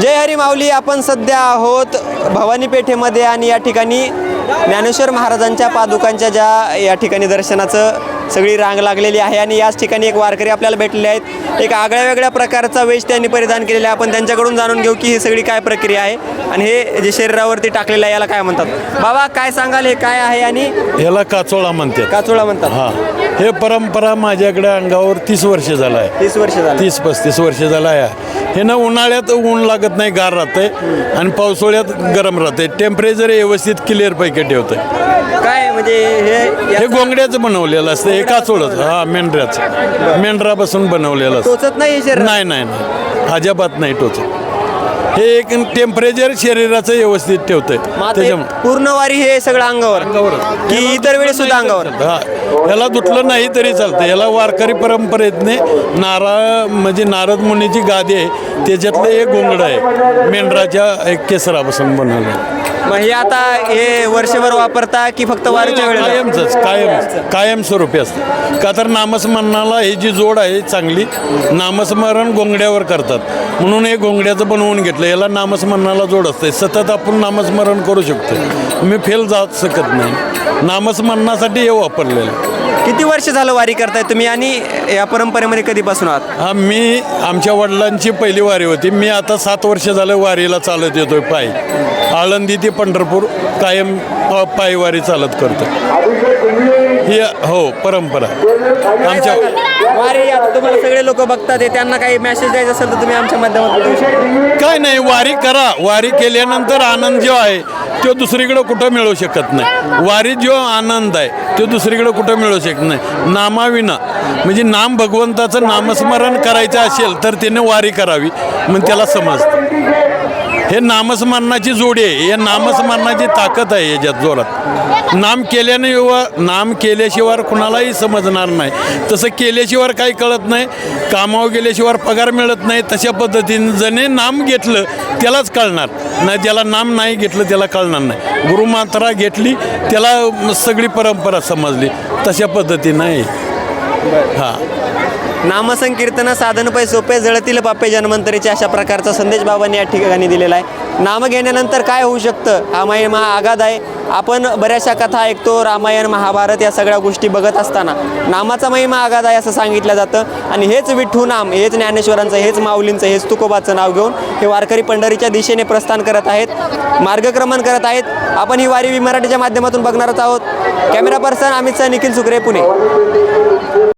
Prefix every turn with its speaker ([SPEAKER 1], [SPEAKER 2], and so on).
[SPEAKER 1] जय हरी माऊली आपण सध्या आहोत भवानी पेठेमध्ये आणि या ठिकाणी ज्ञानेश्वर महाराजांच्या पादुकांच्या ज्या या ठिकाणी दर्शनाचं सगळी रांग लागलेली आहे आणि याच ठिकाणी एक वारकरी आपल्याला भेटलेले आहेत. एक आगळ्या वेगळ्या प्रकारचा वेश त्यांनी परिधान केलेला आहे. आपण त्यांच्याकडून जाणून घेऊ की ही सगळी काय प्रक्रिया आहे आणि हे जे शरीरावरती टाकलेलं आहे याला काय म्हणतात? बाबा काय सांगाल? हे काय आहे आणि
[SPEAKER 2] याला काचोळा म्हणतात.
[SPEAKER 1] काचोळा म्हणतात.
[SPEAKER 2] हा परंपरा माझ्याकडे अंगावर तीस वर्ष झालं आहे.
[SPEAKER 1] तीस वर्ष झाली.
[SPEAKER 2] तीस पस्तीस वर्ष झालं आहे. हे ना उन्हाळ्यात ऊन लागत नाही गार राहतंय. आणि पावसाळ्यात गरम राहतंय. टेम्परेचर व्यवस्थित क्लिअर पैकी ठेवतंय.
[SPEAKER 1] काय म्हणजे हे
[SPEAKER 2] हे गोंगड्याचं बनवलेलं असतं. हे काचोळच हा मेंढऱ्याचं. मेंढरापासून बनवलेलं असतं.
[SPEAKER 1] टोचत नाही हे शरीर
[SPEAKER 2] नाही नाही नाही. अजिबात नाही टोचत. हे एक टेम्परेचर शरीराचं व्यवस्थित ठेवतंय.
[SPEAKER 1] मग आता हे
[SPEAKER 2] त्याच्यामुळे.
[SPEAKER 1] पूर्ण वारी हे सगळं अंगावर. की इतर वेळी सुद्धा अंगावर.
[SPEAKER 2] हा. याला दुटलं नाही तरी चालतं. याला वारकरी परंपरेतने नारळ म्हणजे नारद मुनीची गादी आहे त्याच्यातलं एक गोंगड आहे. मेंढराच्या एक केसरापासून बनवलं.
[SPEAKER 1] मग हे आता हे वर्षभर वापरता की फक्त वारीच्या वेळेला?
[SPEAKER 2] कायमच कायम कायमस्वरूपी असतं. का तर नामस्मरणाला ही जी जोड आहे चांगली नामस्मरण गोंगड्यावर करतात. म्हणून हे गोंगड्याचं बनवून घेतलं. याला नामस्मरणाला जोड असते सतत आपण नामस्मरण करू शकतो. मी फेल जात शकत नाही. नामस्मरणासाठी हे वापरलेलं. आहे.
[SPEAKER 1] किती वर्ष झालं वारी करताय तुम्ही आणि या परंपरेमध्ये कधीपासून आहात?
[SPEAKER 2] हा मी आमच्या वडिलांची पहिली वारी होती. मी आता सात वर्ष झालं वारीला चालत येतोय पायी. आळंदी ते पंढरपूर कायम अ, पायी वारी चालत करतो. ही हो परंपरा. आमच्या
[SPEAKER 1] वारी आता तुम्हाला सगळे लोक बघतात हे, त्यांना काही मेसेज द्यायचा असेल तर तुम्ही आमच्या माध्यमातून देऊ शकता.
[SPEAKER 2] काय नाही वारी करा. वारी केल्यानंतर आनंद जो आहे तो दुसरीकडे कुठं मिळू शकत नाही. वारीत जो आनंद आहे तो दुसरीकडे कुठं मिळू शकत नाही. नामाविना. म्हणजे नाम भगवंताचं नामस्मरण करायचं असेल तर त्याने वारी करावी. मग त्याला समजतं. हे नामस्मरणाची जोडी आहे. हे नामस्मरणाची ताकद आहे याच्यात जोरात. नाम केल्याने युवा नाम केल्याशिवाय कुणालाही समजणार नाही. तसं केल्याशिवाय काही कळत नाही. कामावर गेल्याशिवाय पगार मिळत नाही. तशा पद्धतीने जणे नाम घेतलं त्यालाच कळणार. नाही ज्याला नाम नाही घेतलं त्याला कळणार नाही. गुरुमात्रा घेतली त्याला सगळी परंपरा समजली. तशा पद्धतीनं आहे. हां.
[SPEAKER 1] नामसंकीर्तन साधन पै सोपे जळतील बाप्पे जन्मंतरीचे अशा प्रकारचा संदेश बाबांनी या ठिकाणी दिलेला आहे. नाम घेण्यानंतर काय होऊ शकतं? हा महिमा आगाध आहे. आपण बऱ्याचशा कथा ऐकतो रामायण महाभारत या सगळ्या गोष्टी बघत असताना. नामाचा महिमा आगाध आहे असं सांगितलं जातं. आणि हेच विठ्ठू नाम हेच ज्ञानेश्वरांचं हेच माऊलींचं हेच तुकोबाचं नाव घेऊन हे वारकरी पंढरीच्या दिशेने प्रस्थान करत आहेत मार्गक्रमण करत आहेत. आपण ही वारी वि मराठीच्या माध्यमातून बघणारच आहोत. कॅमेरा पर्सन अमित सह निखिल सुकरे पुणे.